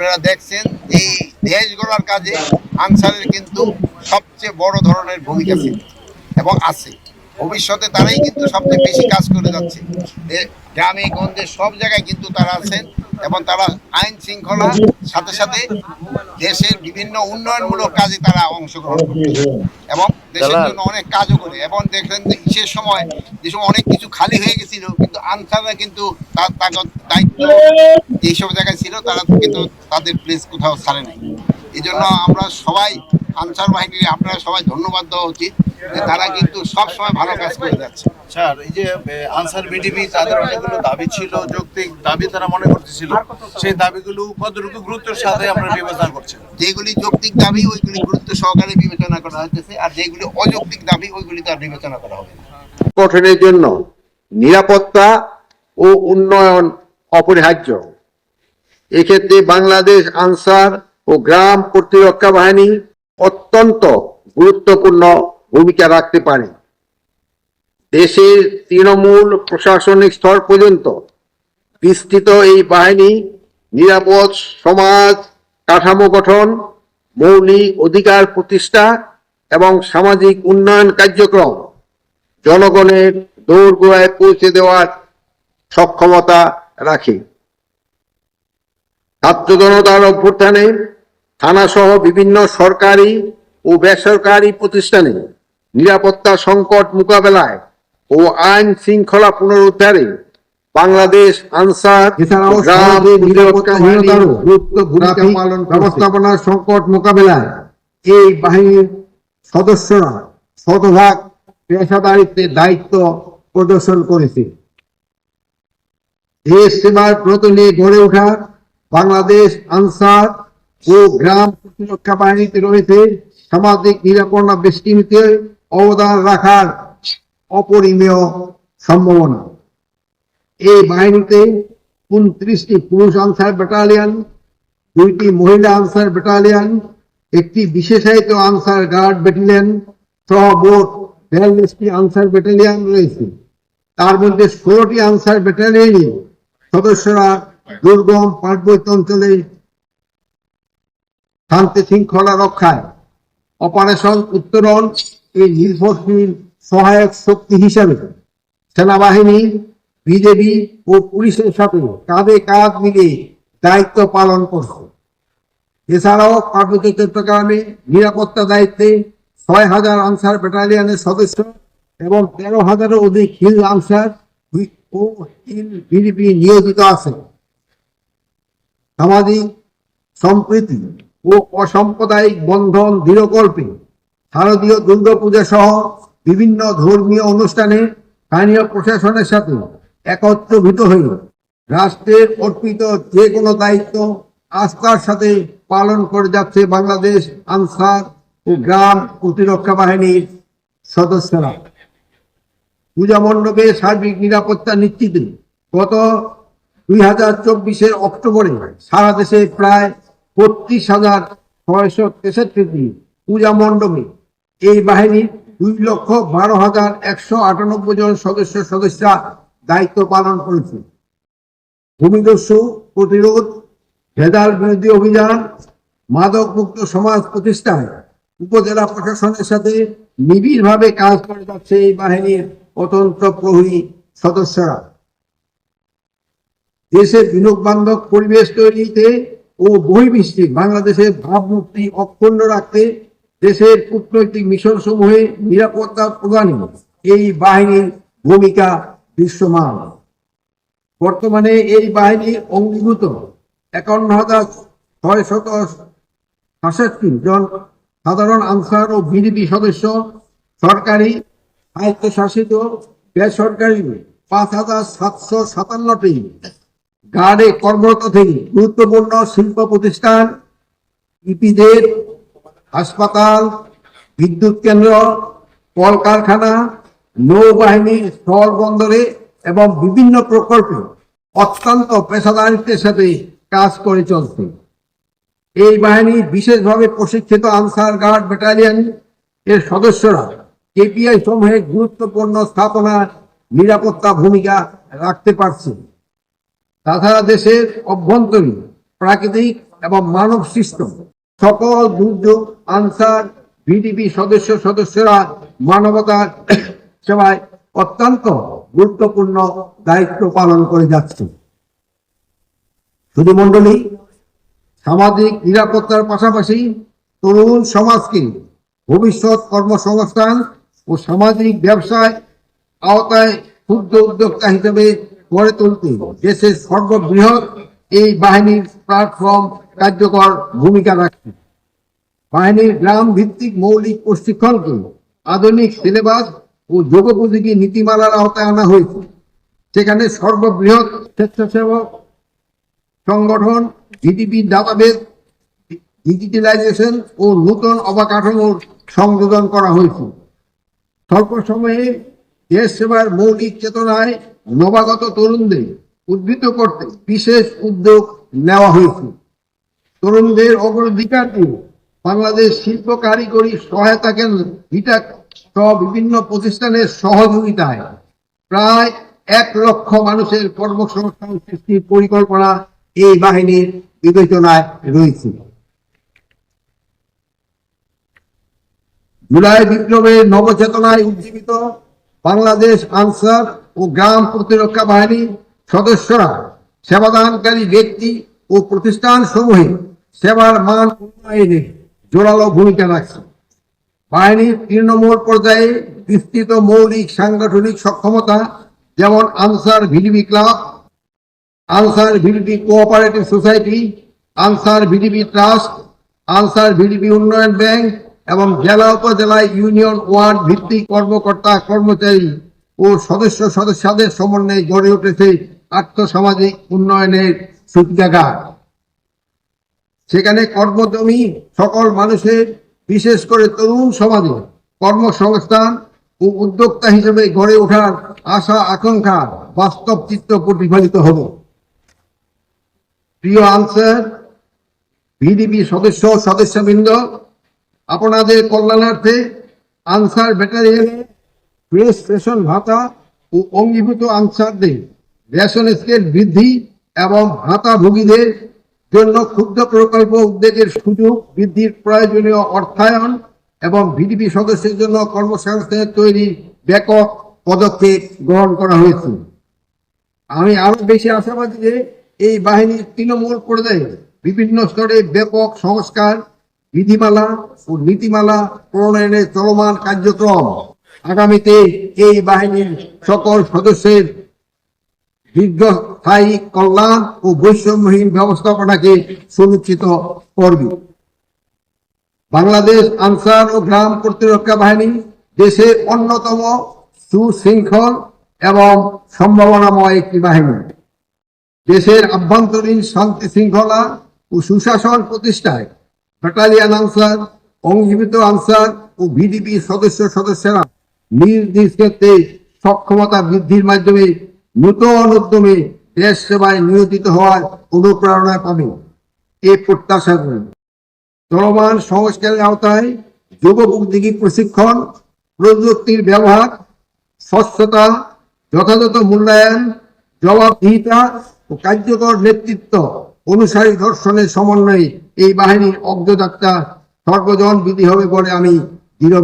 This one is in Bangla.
আপনারা দেখছেন, এই দেশ গড়ার কাজে আনসারের কিন্তু সবচেয়ে বড় ধরনের ভূমিকা ছিল এবং আছে। ভবিষ্যতে তারাই কিন্তু সবচেয়ে বেশি কাজ করে যাচ্ছে। গ্রামে, গঞ্জে সব জায়গায় কিন্তু তারা আছেন। এবং তারা আইন শৃঙ্খলা সাথে সাথে দেশের বিভিন্ন উন্নয়নমূলক কাজে তারা অংশগ্রহণ করে। এবং দেশের জন্য অনেক কাজও করে। এবং দেখলেন যে সময় যে সময় অনেক কিছু খালি হয়ে গেছিল কিন্তু আনসাররা কিন্তু তার দায়িত্ব যেসব জায়গায় ছিল তারা কিন্তু তাদের প্লেস কোথাও ছাড়ে নাই এই জন্য আমরা সবাই আনসার বাহিনীর আপনারা সবাই ধন্যবাদ দেওয়া উচিত। যে তারা কিন্তু সব সময় ভালো কাজ করে যাচ্ছে। স্যার এই যে আনসার বিডিপি তাদের অনেকগুলো দাবি ছিল যৌক্তিক দাবি তারা মনে করতেছিল। সেই দাবিগুলো কতটুকু গুরুত্বের সাথে আমরা বিবেচনা করছেন যেগুলি যৌক্তিক দাবি ওইগুলি গুরুত্ব সহকারে বিবেচনা করা হচ্ছে আর যেগুলি অযৌক্তিক দাবি ওইগুলি তার বিবেচনা করা হবে গঠনের জন্য নিরাপত্তা ও উন্নয়ন অপরিহার্য। এক্ষেত্রে বাংলাদেশ আনসার ও গ্রাম প্রতিরক্ষা বাহিনী অত্যন্ত গুরুত্বপূর্ণ ভূমিকা রাখতে পারে। দেশের তৃণমূল প্রশাসনিক স্তর পর্যন্ত বিস্তৃত এই বাহিনী নিরাপদ সমাজ কাঠামো গঠন, মৌলিক অধিকার প্রতিষ্ঠা এবং সামাজিক উন্নয়ন কার্যক্রম জনগণের দৌড়গোড়ায় পৌঁছে দেওয়ার সক্ষমতা রাখে। ছাত্র জনতার অভ্যুত্থানে থানাসহ বিভিন্ন সরকারি ও বেসরকারি প্রতিষ্ঠানে নিরাপত্তা সংকট মোকাবেলায় ও আইন শৃঙ্খলা পুনরুদ্ধারে বাংলাদেশ আনসার। ব্যবস্থাপনার সংকট মোকাবেলায় এই বাহিনীর সদস্যরা শতভাগ পেশাদারিত্বের দায়িত্ব প্রদর্শন করেছে দেশ সেবার ব্রত নিয়ে গড়ে ওঠা বাংলাদেশ আনসার ও গ্রাম প্রতিরক্ষা বাহিনীতে রয়েছে সামাজিক নিরাপত্তা বেষ্টিতে অবদান রাখার অপরিমেয় সম্ভাবনা। এই বাহিনীতে উনত্রিশটি পুরুষ আনসার ব্যাটালিয়ন, দুইটি মহিলা আনসার ব্যাটালিয়ন, একটি বিশেষায়িত আনসার গার্ড ব্যাটালিয়ন, সহ মোট বিয়াল্লিশটি আনসার ব্যাটালিয়ন রয়েছে। তার মধ্যে ষোলোটি আনসার ব্যাটালিয়নে সদস্যরা দুর্গম পার্বত্য অঞ্চলে শান্তি শৃঙ্খলা রক্ষায় অপারেশন উত্তরণ এই নির্ভরশীল, সহায়ক শক্তি হিসাবে সেনাবাহিনী, বিজেপি ও পুলিশের সাথে কাঁধে কাঁধ মিলিয়ে দায়িত্ব পালন করছে। এছাড়াও পার্বত্য চট্টগ্রামে নিরাপত্তা দায়িত্বে ছয় হাজার আনসার ব্যাটালিয়নের সদস্য এবং তেরো হাজারের অধিক হিল আনসার ও হিল বিডিপি নিয়োজিত আছে। সামাজিক, সম্প্রীতি ও অসাম্প্রদায়িক বন্ধন দৃঢ়কল্পে শারদীয় দুর্গাপূজা সহ বিভিন্ন ধর্মীয় অনুষ্ঠানে স্থানীয় প্রশাসনের সাথে একত্রভূত হয়ে রাষ্ট্রের অর্পিত যে কোনো দায়িত্ব আস্থার সাথে পালন করে যাচ্ছে বাংলাদেশ, আনসার ও গ্রাম প্রতিরক্ষা বাহিনীর সদস্যরা। পূজা মণ্ডপে সার্বিক নিরাপত্তা নিশ্চিতে গত দুই হাজার চব্বিশের অক্টোবরে সারা দেশে প্রায় বত্রিশ হাজার ছয়শো তেষট্টি পূজা মণ্ডপে এই বাহিনীর দুই লক্ষ বারো হাজার একশো আটানব্বই জন সদস্য সদস্যরা দায়িত্ব পালন করেছে। ভূমিদস্যু প্রতিরোধ, ভেদাল বিরোধী অভিযান মাদক মুক্ত সমাজ প্রতিষ্ঠায় উপজেলা প্রশাসনের সাথে নিবিড়ভাবে কাজ করে যাচ্ছে এই বাহিনীর অতন্ত্র প্রহরী সদস্যরা। দেশের বিনিয়োগ বান্ধব পরিবেশ তৈরিতে ও বহির্বিশ্বে বাংলাদেশের ভাবমূর্তি অক্ষুণ্ণ রাখতে দেশের কূটনৈতিক মিশন সমূহে নিরাপত্তা প্রদানে এই বাহিনীর ভূমিকা দৃশ্যমান। বর্তমানে এই বাহিনী অঙ্গীভূত একান্ন হাজার ছয় শত সাতষট্টি জন সাধারণ আনসার ও বিজেপি সদস্য, সরকারি স্বায়ত্তশাসিত বেসরকারি পাঁচ হাজার সাতশো সাতান্নটি গার্ডে কর্মরত থেকে গুরুত্বপূর্ণ শিল্প প্রতিষ্ঠান, ইপিদের হাসপাতাল, বিদ্যুৎ কেন্দ্র, কলকারখানা, নৌবাহিনী স্থল বন্দরে এবং বিভিন্ন প্রকল্পে অত্যন্ত পেশাদারিত্বের সাথে কাজ করে চলছে। এই বাহিনী বিশেষভাবে প্রশিক্ষিত আনসার গার্ড ব্যাটালিয়ন এর সদস্যরা কেপিআই সমূহে গুরুত্বপূর্ণ স্থাপনা, নিরাপত্তা ভূমিকা রাখতে পারছে। তাছাড়া দেশের অভ্যন্তরীণ প্রাকৃতিক এবং মানব সৃষ্ট সকল দুর্যোগ আনসার ভিডিপি সদস্য সদস্যরা মানবতার সেবায় অত্যন্ত গুরুত্বপূর্ণ দায়িত্ব পালন করে যাচ্ছে। শুধু মন্ডলী সামাজিক নিরাপত্তার পাশাপাশি তরুণ সমাজকে ভবিষ্যৎ কর্মসংস্থান ও সামাজিক ব্যবসায় আওতায় ক্ষুদ্র উদ্যোক্তা হিসেবে গড়ে তুলতে দেশের সর্ববৃহৎ এই বাহিনীর প্ল্যাটফর্ম কার্যকর ভূমিকা রাখছে বাহিনীর গ্রাম ভিত্তিক মৌলিক প্রশিক্ষণকে আধুনিক সিলেবাস ও যোগোপযোগী নীতিমালার আওতায় আনা হয়েছে। সেখানে সর্ববৃহৎ স্বেচ্ছাসেবক সংগঠন, জিডিপি ডাটাবেস, ডিজিটালাইজেশন ও নতুন অবকাঠামোর সংযোজন করা হয়েছে। স্বল্প সময়ে দেশ সেবার মৌলিক চেতনায় নবাগত তরুণদের উদ্বৃত করতে বিশেষ উদ্যোগ নেওয়া হয়েছে। তরুণদের অগ্রাধিকার দিয়ে বাংলাদেশ শিল্প কারিগরি সহায়তা কেন্দ্র ভিটা সহ বিভিন্ন প্রতিষ্ঠানের সহযোগিতায় প্রায় এক লক্ষ মানুষের কর্মসংস্থান সৃষ্টির পরিকল্পনা এই বাহিনীর বিবেচনায় রয়েছে। জুলাই বিপ্লবের নবচেতনায় উজ্জীবিত বাংলাদেশ আনসার ও গ্রাম প্রতিরক্ষা বাহিনীর সদস্যরা সেবাদানকারী ব্যক্তি ও প্রতিষ্ঠান সমূহে সেবার মান উন্নয়নে জোরালো ভূমিকা রাখছে। বাহিনীর তৃণমূল পর্যায়ে বিস্তৃত মৌলিক সাংগঠনিক সক্ষমতা, যেমন Ansar VDP club, Ansar VDP cooperative society, Ansar VDP trust, Ansar VDP উন্নয়ন ব্যাংক এবং জেলা উপজেলায় ইউনিয়ন ওয়ার্ড ভিত্তিক কর্মকর্তা কর্মচারী ও সদস্য সদস্যদের সমন্বয়ে গড়ে উঠেছে আর্থসামাজিক উন্নয়নের সূতিকাগার সেখানে কর্মজমি সকল মানুষের, বিশেষ করে তরুণ সমাজে কর্মসংস্থান ও উদ্যোক্তা হিসেবে গড়ে ওঠার আশা, আকাঙ্ক্ষা বাস্তব চিত্র প্রতিফলিত হবে প্রিয় আনসার ভিডিপি সদস্য, সদস্যবৃন্দ, আপনাদের কল্যাণার্থে আনসার ব্যাটালিয়নে প্রেস রেশন ভাতা ও অঙ্গীভূত আনসারদের রেশন স্কেল বৃদ্ধি এবং ভাতাভোগীদের জন্য ক্ষুদ্র প্রকল্প উদ্যোগের সুযোগ, বৃদ্ধির প্রয়োজনীয় অর্থায়ন এবং ভিডিপি সদস্যের জন্য কর্মসংস্থানের তৈরি ব্যাপক পদক্ষেপ গ্রহণ করা হয়েছে। আমি আরও বেশি আশাবাদী যে এই বাহিনীর তৃণমূল পর্যায়ে বিভিন্ন স্তরে ব্যাপক সংস্কার, বিধিমালা ও নীতিমালা প্রণয়নের চলমান কার্যক্রম আগামীতে এই বাহিনীর সকল সদস্যের দীর্ঘস্থায়ী কল্যাণ ও বৈষম্যহীন ব্যবস্থাপনাকে সুনিশ্চিত করবে। বাংলাদেশ আনসার ও গ্রাম প্রতিরক্ষা বাহিনী দেশের অন্যতম সুশৃঙ্খল এবং সম্ভাবনাময় একটি বাহিনী। দেশের আভ্যন্তরীণ শান্তি শৃঙ্খলা ও সুশাসন প্রতিষ্ঠায় ব্যাটালিয়ান আনসার, অঙ্গীভূত আনসার ও ভিডিপি সদস্য সদস্যরা নিজ নিজ ক্ষেত্রে সক্ষমতা বৃদ্ধির মাধ্যমে নূতন উদ্যমে দেশ সেবায় নিয়োজিত হওয়ার অনুপ্রেরণা পাবে। এ প্রত্যাশা করি চলমান সংস্কারের আওতায় যুববুদ্ধিগী প্রশিক্ষণ, প্রযুক্তির ব্যবহার, স্বচ্ছতা, যথাযথ মূল্যায়ন, জবাবদিহিতা ও কার্যকর নেতৃত্ব অনুসারী দর্শনের সমন্বয়ে এই বাহিনীর অগ্রযাত্রা সর্বজন বিধি হবে বলে আমি দৃঢ়